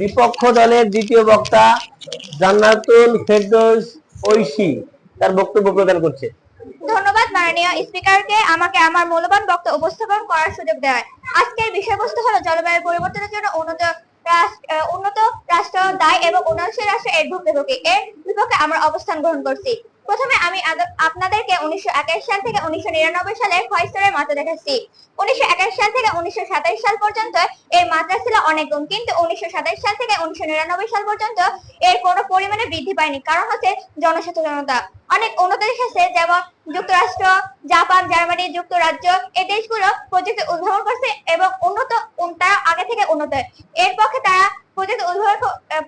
বিপক্ষ দলের দ্বিতীয় বক্তা জান্নাতুল ফেরদৌস ঐশী তার বক্তব্য প্রদান করছে। ধন্যবাদ মাননীয় স্পিকারকে আমাকে আমার মূল্যবান বক্তব্য উপস্থাপন করার সুযোগ দেওয়ায় আজকের বিষয়বস্তু হলো জলবায়ু পরিবর্তনের জন্য উন্নত উন্নত রাষ্ট্র দায় এবং উন্নয়নশীল রাষ্ট্র এর ভুক্তভোগী এর বিপক্ষে আমরা অবস্থান গ্রহণ করছি। প্রথমে আমি আপনাদেরকে উনিশশো সাল থেকে উনিশশো নিরানব্বই সালের ক্ষয়স্তরের মাত্রা দেখাচ্ছি। উনিশশো সাল থেকে উনিশশো সাতাশ সাল পর্যন্ত এর মাত্রা ছিল অনেক কম কিন্তু উনিশশো সাতাশ সাল থেকে উনিশশো নিরানব্বই সাল পর্যন্ত এর কোনো পরিমাণে বৃদ্ধি পায়নি। কারণ হচ্ছে জনসচেতনতা। অনেক উন্নত দেশ আছে, যেমন যুক্তরাষ্ট্র, জাপান, জার্মানি, যুক্তরাজ্য এই দেশগুলো প্রযুক্তি উদ্ভাবন করছে এবং উন্নত তারা আগে থেকে উন্নত। এর পক্ষে তারা প্রযুক্তি উদ্ভাবন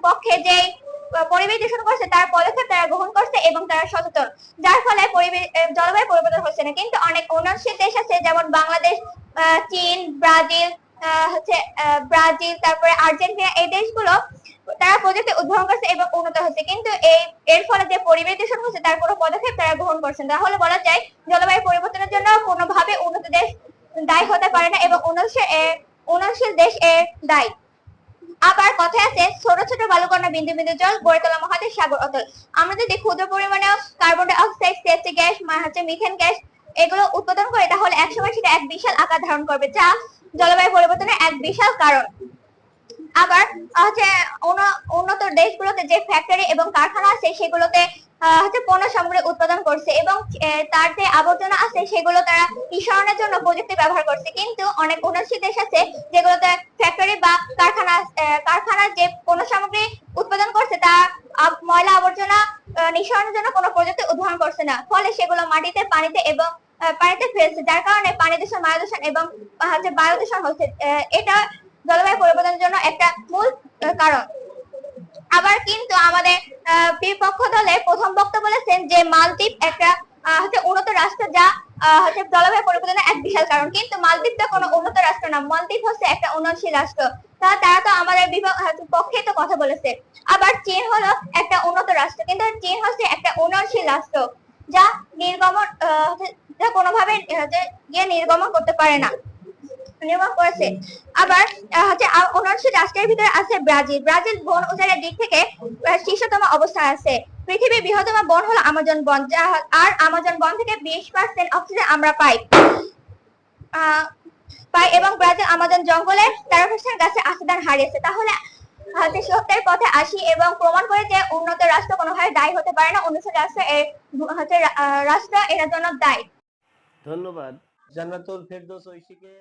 পক্ষে যে পরিবেশ দূষণ করছে, তার পদক্ষেপ তারা গ্রহণ করছে এবং তারা সচেতন। যার ফলে পরিবেশ জলবায়ু পরিবর্তন হচ্ছে না। কিন্তু অনেক উন্নয়নশীল দেশ আছে, যেমন বাংলাদেশ চীন, ব্রাজিল হচ্ছে ব্রাজিল, তারপরে আর্জেন্টিনা, এই দেশগুলো তারা প্রযুক্তি উদ্ভাবন করছে এবং উন্নত হচ্ছে। কিন্তু এই, এর ফলে যে পরিবেশ দূষণ হচ্ছে, তার কোনো পদক্ষেপ তারা গ্রহণ করছে না। তাহলে বলা যায়, জলবায়ু পরিবর্তনের জন্য কোনোভাবে উন্নত দেশ দায়ী হতে পারে না এবং উন্নয়নশীল উন্নয়নশীল দেশ এর দায়ী। আবার কথায় আছে, ছোট ছোট বালুকণা বিন্দু বিন্দু জল গড়ে তোলা মহাদেশ, সাগর অতল। আমরা যদি ক্ষুদ্র পরিমাণে কার্বন ডাই অক্সাইড গ্যাস হচ্ছে মিথেন গ্যাস এগুলো উৎপাদন করে তাহলে একসময় সেটা এক বিশাল আকার ধারণ করবে, যা জলবায়ু পরিবর্তনের এক বিশাল কারণ। আবার হচ্ছে উন্নত দেশগুলোতে যে ফ্যাক্টরি এবং কারখানা আছে, সেগুলোতে হচ্ছে পণ্য সামগ্রী উৎপাদন করছে এবং তার যে আবর্জনা আছে, সেগুলো তারা নিঃসরণের জন্য প্রযুক্তি ব্যবহার করছে। কিন্তু অনেক উন্নয়নশীল দেশ আছে, যেগুলোতে ফ্যাক্টরি বা কারখানা কারখানার যে পণ্য সামগ্রী উৎপাদন করছে, তা ময়লা আবর্জনা নিঃসরণের জন্য কোনো প্রযুক্তি উদ্ভাবন করছে না। ফলে সেগুলো মাটিতে, পানিতে এবং পানিতে ফেলছে। যার কারণে পানি দূষণ বায়ু দূষণ এবং হচ্ছে বায়ু দূষণ হচ্ছে। এটা জলবায়ু পরিবর্তনের জন্য একটা মূল কারণ। আবার কিন্তু আমাদের বিপক্ষ দলে প্রথম বক্তা বলেছেন যে মালদ্বীপ একটা হচ্ছে উন্নত রাষ্ট্র যা হচ্ছে জলবায়ু পরিবর্তনের এক বিশাল কারণ। কিন্তু মালদ্বীপ তো কোনো উন্নত রাষ্ট্র না, মালদ্বীপ হচ্ছে একটা উন্নয়নশীল রাষ্ট্র। তা, তারা তো আমাদের পক্ষে তো কথা বলেছে। আবার চীন হলো একটা উন্নত রাষ্ট্র, কিন্তু চীন হচ্ছে একটা উন্নয়নশীল রাষ্ট্র, যা নির্গমন যা কোনোভাবে গিয়ে নির্গমন করতে পারে না। নির্মাণ করেছে। আবার হচ্ছে রাষ্ট্রের ভিতরে আছে ব্রাজিল। ব্রাজিল বন উজাড়ের দিক থেকে শীর্ষতম অবস্থায় আছে। পৃথিবীর বৃহত্তম বন হলো আমাজন বন যা আর আমাজন বন থেকে বিশ পার্সেন্ট অক্সিজেন আমরা পাই। পাই এবং ব্রাজিল আমাজন জঙ্গলে তেরো পার্সেন্ট গাছে অক্সিজেন হারিয়েছে। তাহলে হচ্ছে সত্যের পথে আসি এবং প্রমাণ করে যে উন্নত রাষ্ট্র কোনোভাবে দায়ী হতে পারে না উন্নত রাষ্ট্র এর হচ্ছে রাষ্ট্র এটার জন্য দায়ী। ধন্যবাদ। জান্নাতুল ফেরদৌস ঐশীকে।